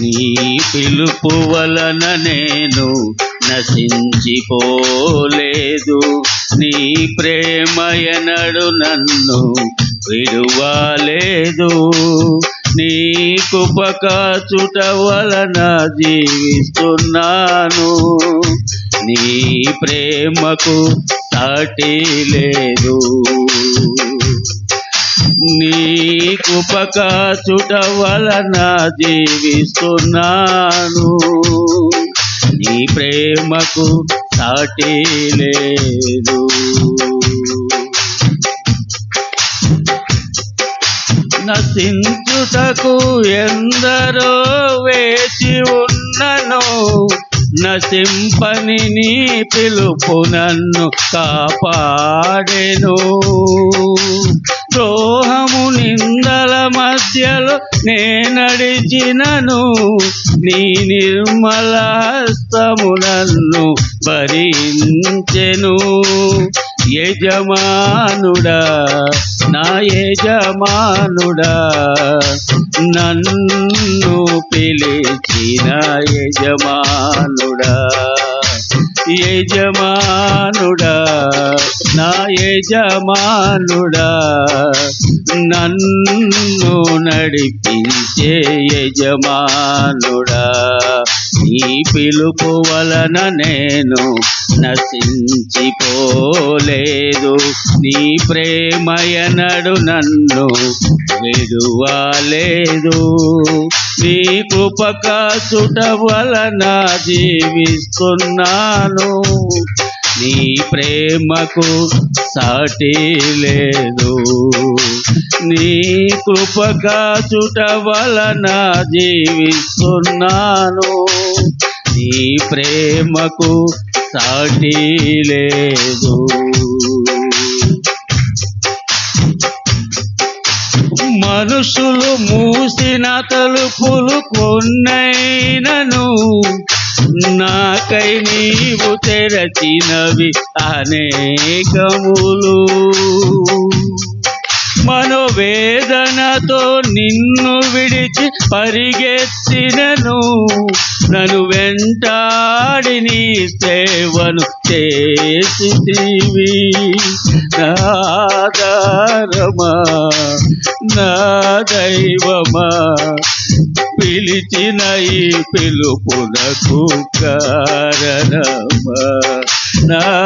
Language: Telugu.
నీ పిలుపు వలన నేను నశించిపోలేదు. నీ ప్రేమయనడు నన్ను విడువలేదు. నీ కుపకాచుట వలన జీవిస్తున్నాను. నీ ప్రేమకు సాటి లేదు. కుపకాచుట వలన జీవిస్తున్నాను. నీ ప్రేమకు సాటి లేదు. నశించుటకు ఎందరో వేచి ఉన్నను నశింపని నీ పిలుపు నన్ను కాపాడెను. ద్రోహము నిందల మధ్యలో నేనడిచినను నీ నిర్మల హస్తము నన్ను భరించెను. యజమానుడా నా యజమానుడా నన్ను యజమానుడా నా యజమానుడా నన్ను నడిపించే యజమానుడా. నీ పిలుపు వలన నేను నశించిపోలేదు. నీ ప్రేమయనడు నన్ను విడువలేదు. నీ కృపకాసుట వలన జీవిస్తున్నాను. నీ ప్రేమకు సాటి లేదు. నీ కృపకాచుట వలన జీవిస్తున్నాను. నీ ప్రేమకు సాటి లేదు. మనుషులు మూసిన తలుపులు కొన్నైనను. నాకై నీవు తెరచినవి అనేకములు. మనోవేదనతో నిన్ను విడిచి పరిగెత్తినను. నన్ను వెంటాడి నీ సేవను చేసివి నాదారమా నా దైవమా? పిలిచిన ఈ పిలుపునకు కారణమా? నా